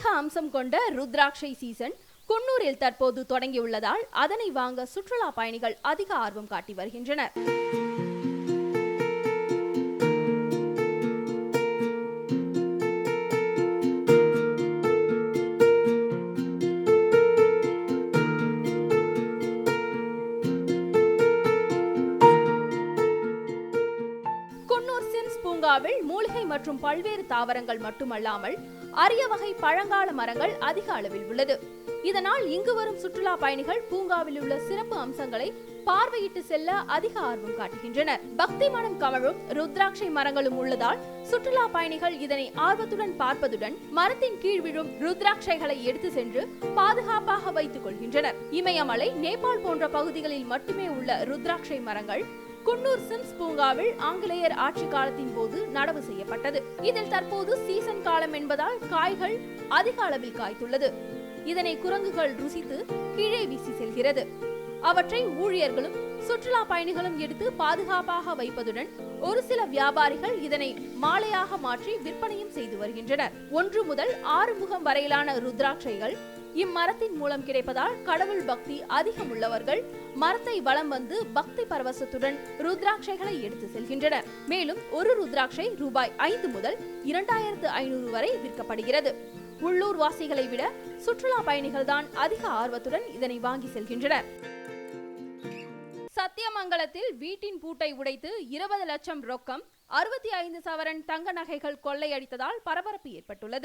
அம்சம் கொண்ட ருத்ராட்சை சீசன் குன்னூரில் தற்போது தொடங்கியுள்ளதால் அதனை வாங்க சுற்றுலா பயணிகள் அதிக ஆர்வம் காட்டி வருகின்றனர். குன்னூர் பூங்காவில் மூலிகை மற்றும் பல்வேறு தாவரங்கள் மட்டுமல்லாமல் அரிய வகை பழங்கால மரங்கள் அதிக அளவில் உள்ளது. இதனால் இங்கு வரும் சுற்றுலா பயணிகள் பூங்காவில் உள்ள சிறப்பு அம்சங்களை பார்வையிட்டு செல்ல அதிக ஆர்வம் காட்டுகின்றனர். பக்தி மனம் கமழும் ருத்ராட்சை மரங்களும் உள்ளதால் சுற்றுலா பயணிகள் இதனை ஆர்வத்துடன் பார்ப்பதுடன் மரத்தின் கீழ் விழும் ருத்ராட்சைகளை எடுத்து சென்று பாதுகாப்பாக வைத்துக் கொள்கின்றனர். இமயமலை நேபாள் போன்ற பகுதிகளில் மட்டுமே உள்ள ருத்ராட்சை மரங்கள் குன்னூர் சிம்ஸ் பூங்காவில் ஆங்கிலேயர் ஆட்சி காலத்தின் போது நடவு செய்யப்பட்டது. இதில் தற்போது சீசன் காலம் என்பதால் காய்கள் அதிக அளவில் காய்த்துள்ளது. இதனை குரங்குகள் ருசித்து கீழே வீசி செல்கிறது. அவற்றை ஊழியர்களும் சுற்றுலா பயணிகளும் எடுத்து பாதுகாப்பாக வைப்பதுடன் ஒரு சில வியாபாரிகள் இதனை மாலையாக மாற்றி விற்பனையும் செய்து வருகின்றனர். ஒன்று முதல் ஆறு முகம் வரையிலான ருத்ராட்சைகள் இம்மரத்தின் மூலம் கிடைப்பதால் கடவுள் பக்தி அதிகம் உள்ளவர்கள் மரத்தை வலம் வந்து பக்தி பரவசத்துடன் ருத்ராட்சைகளை எடுத்து செல்கின்றனர். மேலும் ஒரு ருத்ராட்சை ரூபாய் ஐந்து முதல் இரண்டாயிரத்து ஐநூறு வரை விற்கப்படுகிறது. உள்ளூர் வாசிகளை விட சுற்றுலா பயணிகள் தான் அதிக ஆர்வத்துடன் இதனை வாங்கி செல்கின்றனர். சத்தியமங்கலத்தில் வீட்டின் பூட்டை உடைத்து இருபது லட்சம் ரொக்கம் அறுபத்தி ஐந்து சவரன் தங்க நகைகள் கொள்ளையடித்ததால் பரபரப்பு ஏற்பட்டுள்ளது.